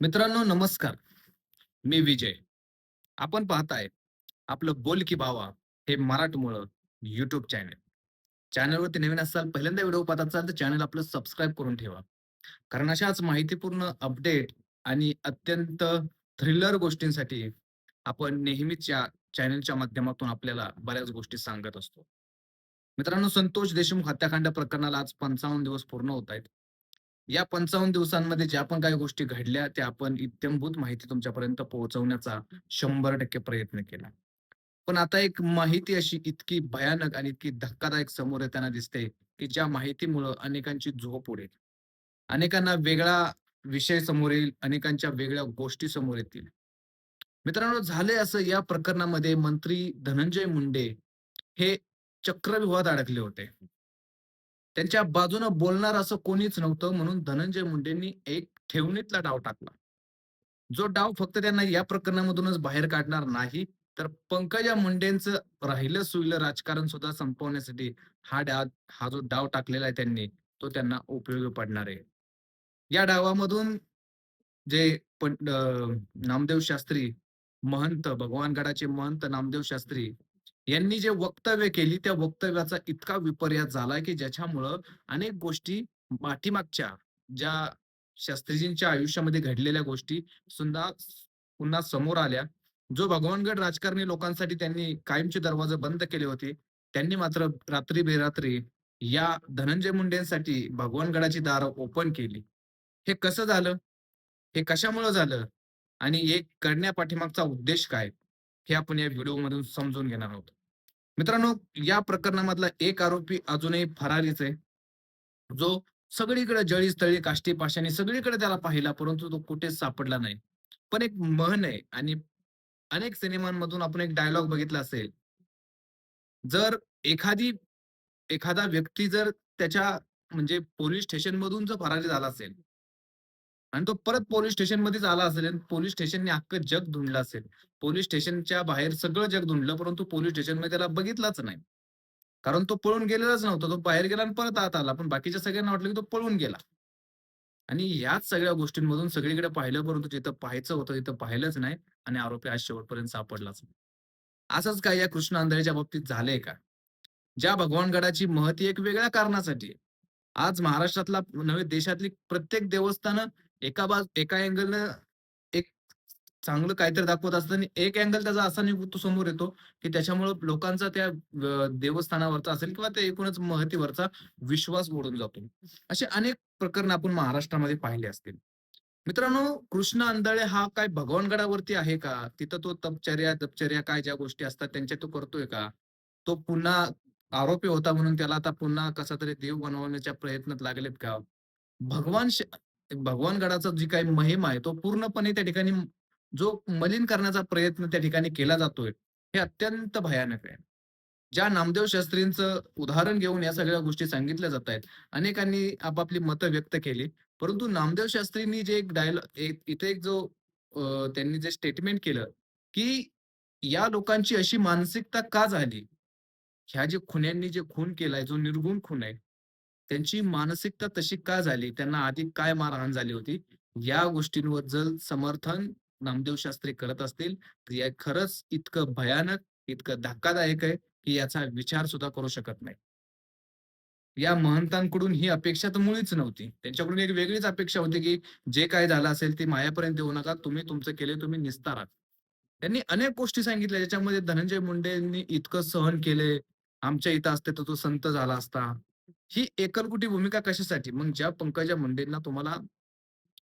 मित्रांनो नमस्कार. मी विजय. आपण पाहताय आपलं बोल की बावा हे मराठमोळं युट्यूब चॅनल चॅनलवरती नवीन असाल पहिल्यांदा व्हिडिओ पाहत असाल तर चॅनल आपलं सबस्क्राईब करून ठेवा. कारण अशाच माहितीपूर्ण अपडेट आणि अत्यंत थ्रिलर गोष्टींसाठी आपण नेहमीच या चॅनलच्या माध्यमातून आपल्याला बऱ्याच गोष्टी सांगत असतो. मित्रांनो संतोष देशमुख हत्याकांड प्रकरणाला आज पंचावन्न दिवस पूर्ण होत आहेत. या पंचावन्न दिवसांमध्ये ज्या पण काही गोष्टी घडल्या त्या आपण इत्यंभूत माहिती तुमच्यापर्यंत पोहोचवण्याचा शंभर टक्के प्रयत्न केला. पण आता एक माहिती अशी इतकी भयानक आणि इतकी धक्कादायक समोर येताना दिसते की ज्या माहितीमुळं अनेकांची झोप उडेल. अनेकांना वेगळा विषय समोर येईल अनेकांच्या वेगळ्या गोष्टी समोर येतील. मित्रांनो झाले असं या प्रकरणामध्ये मंत्री धनंजय मुंडे हे चक्रव्यूहात अडकले होते. त्यांच्या बाजूनं बोलणार असं कोणीच नव्हतं म्हणून धनंजय मुंडेंनी एक ठेवणीतला डाव टाकला. जो डाव फक्त त्यांना या प्रकरणामधूनच बाहेर काढणार नाही तर पंकजा मुंडेंचं राहिलं सुईलं राजकारण सुद्धा संपवण्यासाठी हा डाव हा जो डाव टाकलेला आहे त्यांनी तो त्यांना उपयोगी पडणार आहे. या डावामधून जे पण अं, नामदेव शास्त्री महंत भगवानगडाचे महंत नामदेव शास्त्री यांनी जे वक्तव्य केली त्या वक्तव्याचा इतका विपर्यास झाला की ज्याच्यामुळं अनेक गोष्टी पाठीमागच्या ज्या शास्त्रीजींच्या आयुष्यामध्ये घडलेल्या गोष्टी सुद्धा पुन्हा समोर आल्या. जो भगवानगड राजकारणी लोकांसाठी त्यांनी कायमचे दरवाजे बंद केले होते त्यांनी मात्र रात्री बेरात्री या धनंजय मुंडेंसाठी भगवानगडाची दारं ओपन केली. हे कसं झालं? हे कशामुळे झालं? आणि हे करण्यापाठीमागचा उद्देश काय? हे आपण या व्हिडिओमधून समजून घेणार आहोत. मित्रांनो या प्रकरणामधला एक आरोपी अजूनही फरारीच आहे. जो सगळीकडे जळी स्थळी काष्टी पाशाने सगळीकडे त्याला पाहिला परंतु तो कुठेच सापडला नाही. पण एक महन आहे आणि अनेक सिनेमांमधून आपण एक डायलॉग बघितला असेल. जर एखादी एखादा व्यक्ती जर त्याच्या म्हणजे पोलीस स्टेशन मधून जर फरारी झाला असेल आणि तो परत पोलीस स्टेशन मध्येच आला असेल आणि पोलीस स्टेशनने अख्खं जग धुंडलं असेल. पोलीस स्टेशनच्या बाहेर सगळं जग धुंडलं परंतु पोलीस स्टेशनमध्ये त्याला बघितलाच नाही. कारण तो पळून गेलेलाच नव्हता. तो बाहेर गेला आणि परत आत आला. पण बाकीच्या सगळ्यांना वाटलं की तो पळून गेला. आणि याच सगळ्या गोष्टींमधून सगळीकडे पाहिलं परंतु जिथं पाहायचं होतं तिथं पाहिलंच नाही आणि आरोपी आज शेवटपर्यंत सापडलाच नाही. असंच काय या कृष्ण आंधळेच्या बाबतीत झालंय का? ज्या भगवानगडाची महती एक वेगळ्या कारणासाठी आज महाराष्ट्रातला नव्हे देशातली प्रत्येक देवस्थानं एका बाज एका अँगलनं एक चांगलं काहीतरी दाखवत असतं आणि एक अँगल त्याचा असा निघतो समोर येतो की त्याच्यामुळे लोकांचा त्या देवस्थानावरचा असेल किंवा त्या एकूणच महतीवरचा विश्वास उडून जातो. असे अनेक प्रकरण आपण महाराष्ट्रामध्ये पाहिले असतील. मित्रांनो कृष्ण आंधळे हा काय भगवानगडावरती आहे का? तिथं तो तपचर्या तपचर्या काय ज्या गोष्टी असतात त्यांच्या तो करतोय का? तो पुन्हा आरोपी होता म्हणून त्याला आता पुन्हा कसा तरी देव बनवण्याच्या प्रयत्नात लागलेत का? भगवान भगवानगडाचा जी काही महिमा आहे तो पूर्णपणे त्या ठिकाणी जो मलिन करण्याचा प्रयत्न त्या ठिकाणी केला जातोय हे अत्यंत भयानक आहे. ज्या नामदेव शास्त्रींचं उदाहरण घेऊन या सगळ्या गोष्टी सांगितल्या जात आहेत अनेकांनी आपापली मतं व्यक्त केली. परंतु नामदेव शास्त्रींनी जे एक डायलॉग इथे एक जो त्यांनी जे स्टेटमेंट केलं की या लोकांची अशी मानसिकता का झाली? ह्या जे खुन्यांनी जे खून केलाय जो निर्गुण खून आहे त्यांची मानसिकता तशी का झाली? त्यांना आधी काय मारहाण झाली होती? या गोष्टींवर जर समर्थन नामदेव शास्त्री करत असतील तर या खरंच इतकं भयानक इतकं धक्कादायक आहे की याचा विचार सुद्धा करू शकत नाही. या महंतांकडून ही अपेक्षा तर मुळीच नव्हती. त्यांच्याकडून एक वेगळीच अपेक्षा होती की जे काय झालं असेल ते मायापर्यंत येऊ नका तुम्ही तुमचं केले तुम्ही निस्तारात त्यांनी अनेक गोष्टी सांगितल्या ज्याच्यामध्ये धनंजय मुंडेंनी इतकं सहन केले. आमच्या इथं असते तर तो संत झाला असता. ही एकलकुटी भूमिका कशासाठी? मग ज्या पंकजा मुंडेंना तुम्हाला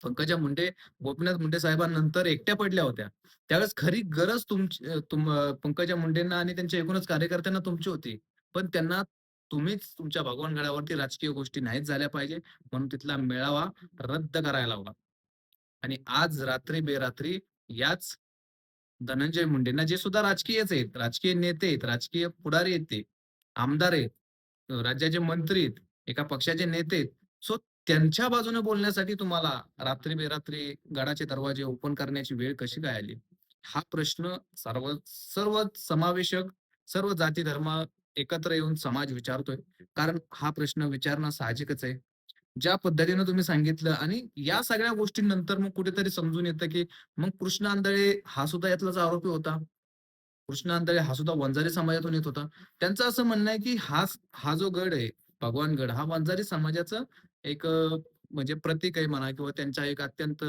पंकजा मुंडे गोपीनाथ मुंडे साहेबांनंतर एकट्या पडल्या होत्या. त्यावेळेस खरी गरज तुमची तुम पंकजा मुंडेंना आणि त्यांच्या एकूणच कार्यकर्त्यांना तुमची होती. पण त्यांना तुम्हीच तुमच्या भगवानगडावरती राजकीय गोष्टी नाहीच झाल्या पाहिजे म्हणून तिथला मेळावा रद्द करायला हवा आणि आज रात्री बेरात्री याच धनंजय मुंडेंना जे सुद्धा राजकीयच आहेत राजकीय नेते आहेत राजकीय पुढारी आहेत ते आमदार आहेत राज्याचे मंत्री आहेत एका पक्षाचे नेते आहेत. सो त्यांच्या बाजूने बोलण्यासाठी तुम्हाला रात्री बेरात्री गडाचे दरवाजे ओपन करण्याची वेळ कशी काय आली? हा प्रश्न सर्व सर्व समावेशक सर्व जाती धर्म एकत्र येऊन समाज विचारतोय. कारण हा प्रश्न विचारणं साहजिकच आहे. ज्या पद्धतीनं तुम्ही सांगितलं आणि या सगळ्या गोष्टींनंतर मग कुठेतरी समजून येतं, की मग कृष्ण आंधळे हा सुद्धा यातलाच आरोपी होता. कृष्ण हा सुद्धा वंजारी समाजातून येत होता. त्यांचं असं म्हणणं आहे, की हा हा जो गड आहे, भगवान गड हा वंजारी समाजाचं एक म्हणजे प्रतीक आहे म्हणा किंवा त्यांच्या एक अत्यंत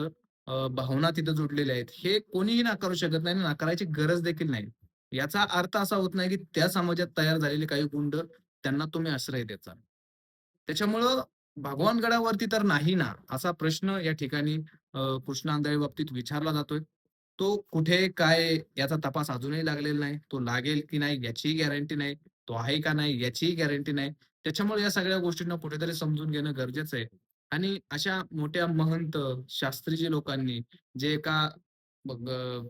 भावना तिथं जुडलेल्या आहेत. हे कोणीही नाकारू शकत नाही आणि नाकारायची गरज देखील नाही. याचा अर्थ असा होत नाही, की त्या समाजात तयार झालेले काही गुंड त्यांना तुम्ही आश्रय द्यायचा. त्याच्यामुळं भगवान गडावरती तर नाही ना, असा प्रश्न या ठिकाणी अ, कृष्ण बाबतीत विचारला जातोय. तो कुठे, काय याचा तपास अजूनही लागलेला नाही. तो लागेल की नाही याचीही गॅरंटी नाही. तो आहे का नाही याचीही गॅरंटी नाही. त्याच्यामुळे या सगळ्या गोष्टींना कुठेतरी समजून घेणं गरजेचं आहे. आणि अशा मोठ्या महंत शास्त्रीजी लोकांनी जे एका मग अ,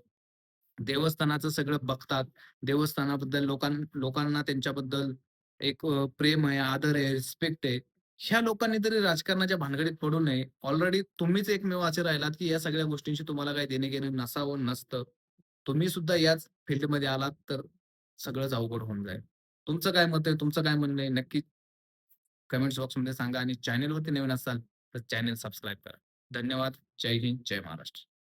देवस्थानाचं सगळं बघतात. देवस्थानाबद्दल लोकां लोकांना त्यांच्याबद्दल एक अ, प्रेम आहे, आदर आहे, रिस्पेक्ट आहे. ह्या लोकांनी तरी राजकारणाच्या भानगडीत पडू नये. ऑलरेडी तुम्हीच एकमेव असे राहिलात, की या सगळ्या गोष्टींशी तुम्हाला काही देणे घेणे नसावं, नसतं. तुम्ही सुद्धा याच फील्डमध्ये आलात तर सगळंच अवघड होऊन जाईल. तुमचं काय मत आहे? तुमचं काय म्हणणं आहे? नक्की कमेंट्स बॉक्समध्ये सांगा आणि चॅनेलवरती नवीन असाल तर चॅनेल सबस्क्राईब करा. धन्यवाद. जय हिंद, जय महाराष्ट्र.